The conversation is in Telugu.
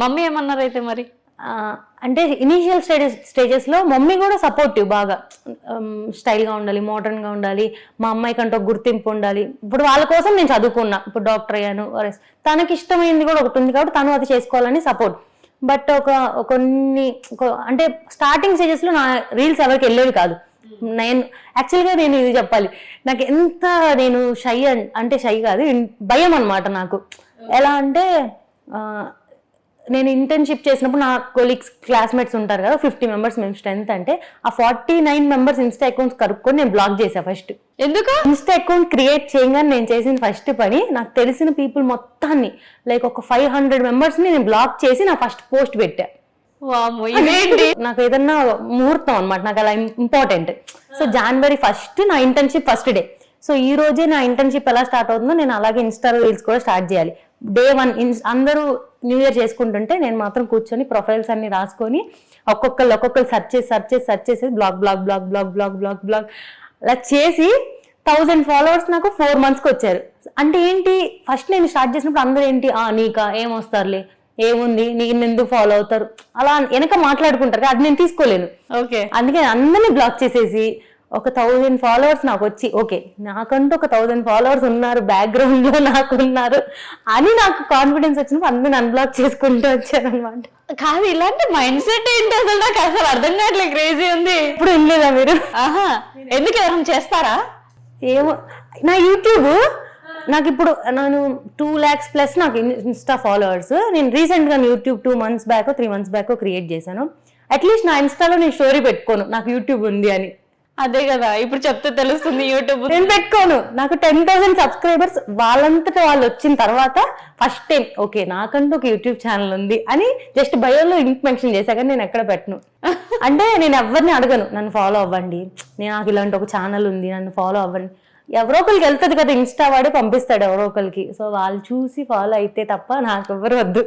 మమ్మీ ఏమన్నారు అయితే మరి అంటే ఇనీషియల్ స్టేజెస్ స్టేజెస్లో మమ్మీ కూడా సపోర్టివ్ బాగా స్టైల్గా ఉండాలి మోడర్న్గా ఉండాలి మా అమ్మాయి కంటే ఒక గుర్తింపు ఉండాలి. ఇప్పుడు వాళ్ళ కోసం నేను చదువుకున్నా ఇప్పుడు డాక్టర్ అయ్యాను తనకి ఇష్టమైంది కూడా ఒకటి ఉంది కాబట్టి తను అది చేసుకోవాలని సపోర్ట్ బట్ ఒక కొన్ని అంటే స్టార్టింగ్ స్టేజెస్లో నా రీల్స్ ఎవరికి వెళ్ళేవి కాదు. నేను యాక్చువల్గా నేను ఇది చెప్పాలి. నాకు ఎంత నేను షై అంటే షై కాదు భయం అనమాట నాకు. ఎలా అంటే నేను ఇంటర్న్షిప్ చేసినప్పుడు నా కొలీగ్స్ క్లాస్మేట్స్ ఉంటారు కదా ఫిఫ్టీ మెంబర్స్ మేము స్ట్రెంత్ అంటే ఆ forty nine members insta accounts కనుక్కొని నేను బ్లాక్ చేసా ఫస్ట్ ఎందుకు? ఇన్స్టా అకౌంట్ క్రియేట్ చేయగానే నేను చేసిన ఫస్ట్ పని నాకు తెలిసిన పీపుల్ మొత్తాన్ని లైక్ ఒక ఫైవ్ హండ్రెడ్ మెంబర్స్ని నేను బ్లాక్ చేసి నా ఫస్ట్ పోస్ట్ పెట్టా. నాకు ఏదన్నా ముహూర్తం అనమాట నాకు అలా ఇంపార్టెంట్ సో జనవరి ఫస్ట్ నా ఇంటర్న్షిప్ ఫస్ట్ డే సో ఈ రోజే నా ఇంటర్న్షిప్ ఎలా స్టార్ట్ అవుతుందో నేను అలాగే ఇన్స్టా రీల్స్ కూడా స్టార్ట్ చేయాలి. డే వన్ అందరూ న్యూ ఇయర్ చేసుకుంటుంటే నేను మాత్రం కూర్చొని ప్రొఫైల్స్ అన్ని రాసుకొని ఒక్కొక్కరు ఒక్కొక్కరు సెర్చ్ చేసి సెర్చ్ చేసి సెర్చ్ చేసి blog blog blog blog blog blog blog అలా చేసి థౌజండ్ ఫాలోవర్స్ నాకు ఫోర్ మంత్స్కి వచ్చారు. అంటే ఏంటి? ఫస్ట్ నేను స్టార్ట్ చేసినప్పుడు అందరూ ఏంటి? ఆ నీకా? ఏం వస్తారులే? ఏముంది? నీకు ఎందుకు ఫాలో అవుతారు? అలా వెనక మాట్లాడుకుంటారు అది నేను తీసుకోలేను. ఓకే. అందుకే అందరినీ బ్లాక్ చేసేసి ఒక థౌజండ్ ఫాలోవర్స్ నాకు వచ్చి ఓకే నాకంటూ ఒక థౌజండ్ ఫాలోవర్స్ ఉన్నారు బ్యాక్గ్రౌండ్లో నాకు ఉన్నారు అని నాకు కాన్ఫిడెన్స్ వచ్చినప్పుడు అందరిని అన్బ్లాక్ చేసుకుంటూ వచ్చాను అనమాట కాదు ఇలాంటి మైండ్ సెట్ ఏంటి అసలు? నాకు అసలు అర్థం కావట్లేదు క్రేజీ ఉంది. ఇప్పుడు వినలేదా మీరు? ఆహా ఎందుకు ఎవరైనా చేస్తారా? ఏమో నా యూట్యూబ్ నాకు ఇప్పుడు నేను టూ ల్యాక్స్ ప్లస్ నాకు ఇన్స్టా ఫాలోవర్స్ నేను రీసెంట్గా YouTube two months back three months back create చేశాను. అట్లీస్ట్ నా ఇన్స్టాలో నేను స్టోరీ పెట్టుకోను నాకు యూట్యూబ్ ఉంది అని. అదే కదా ఇప్పుడు చెప్తే తెలుస్తుంది యూట్యూబ్. నేను పెట్టుకోను. నాకు టెన్ థౌసండ్ సబ్స్క్రైబర్స్ వాళ్ళంతటా వాళ్ళు వచ్చిన తర్వాత ఫస్ట్ టైం ఓకే నాకంటూ ఒక యూట్యూబ్ ఛానల్ ఉంది అని జస్ట్ బయోలో లింక్ మెన్షన్ చేశా కానీ నేను ఎక్కడ పెట్టను. అంటే నేను ఎవరిని అడగను. నన్ను ఫాలో అవ్వండి. నేను నాకు ఇలాంటి ఒక ఛానల్ ఉంది నన్ను ఫాలో అవ్వండి. ఎవరో ఒకరికి వెళ్తుంది కదా ఇన్స్టా వాడే పంపిస్తాడు ఎవరో ఒకరికి. సో వాళ్ళు చూసి ఫాలో అయితే తప్ప నాకు ఎవరు వద్దు.